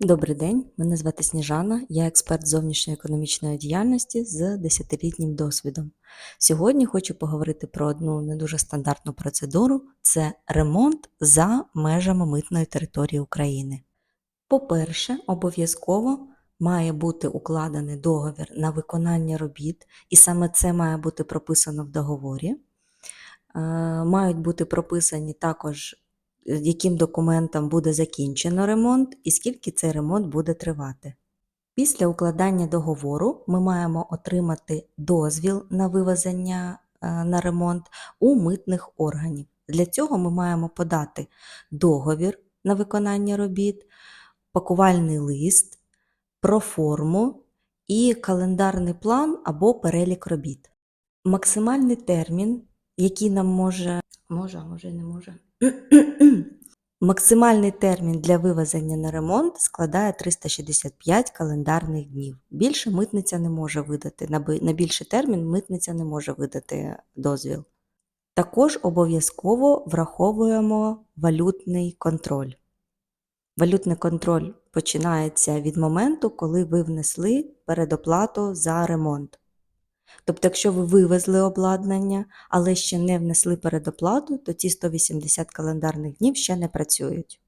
Добрий день, мене звати Сніжана, я експерт зовнішньоекономічної діяльності з 10-літнім досвідом. Сьогодні хочу поговорити про одну не дуже стандартну процедуру це ремонт за межами митної території України. По-перше, обов'язково має бути укладений договір на виконання робіт, і саме це має бути прописано в договорі. Е, Мають бути прописані також яким документом буде закінчено ремонт і скільки цей ремонт буде тривати. Після укладання договору ми маємо отримати дозвіл на вивезення е, на ремонт у митних органів. Для цього ми маємо подати договір на виконання робіт, пакувальний лист, проформу і календарний план або перелік робіт. Максимальний термін, який нам може, може, може не може. Максимальний термін для вивезення на ремонт складає 365 календарних днів. Більше митниця не може видати, на більший термін митниця не може видати дозвіл. Також обов'язково враховуємо валютний контроль. Валютний контроль починається від моменту, коли ви внесли передоплату за ремонт. Тобто, якщо ви вивезли обладнання, але ще не внесли передоплату, то ці 180 календарних днів ще не працюють.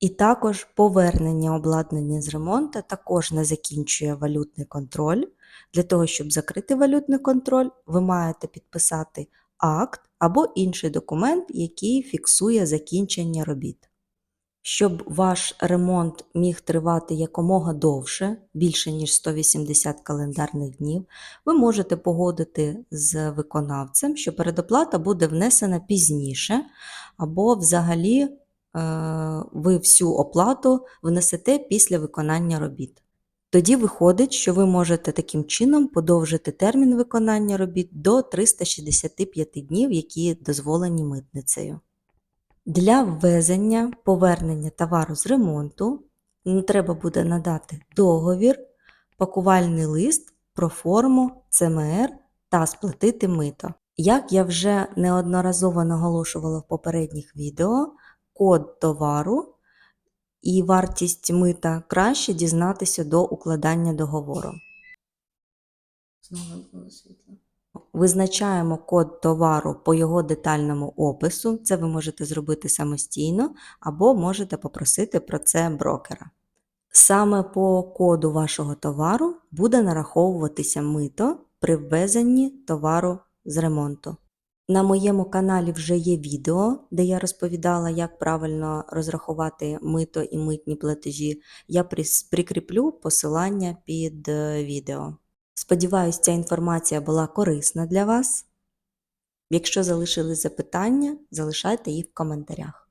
І також повернення обладнання з ремонту також не закінчує валютний контроль. Для того, щоб закрити валютний контроль, ви маєте підписати акт або інший документ, який фіксує закінчення робіт. Щоб ваш ремонт міг тривати якомога довше, більше ніж 180 календарних днів, ви можете погодити з виконавцем, що передоплата буде внесена пізніше, або взагалі е, ви всю оплату внесете після виконання робіт. Тоді виходить, що ви можете таким чином подовжити термін виконання робіт до 365 днів, які дозволені митницею. Для ввезення повернення товару з ремонту треба буде надати договір, пакувальний лист, проформу, ЦМР та сплатити мито. Як я вже неодноразово наголошувала в попередніх відео, код товару і вартість мита краще дізнатися до укладання договору. Знову було світло. Визначаємо код товару по його детальному опису. Це ви можете зробити самостійно або можете попросити про це брокера. Саме по коду вашого товару буде нараховуватися мито при ввезенні товару з ремонту. На моєму каналі вже є відео, де я розповідала, як правильно розрахувати мито і митні платежі. Я прикріплю посилання під е, відео. Сподіваюсь, ця інформація була корисна для вас. Якщо залишились запитання, залишайте їх в коментарях.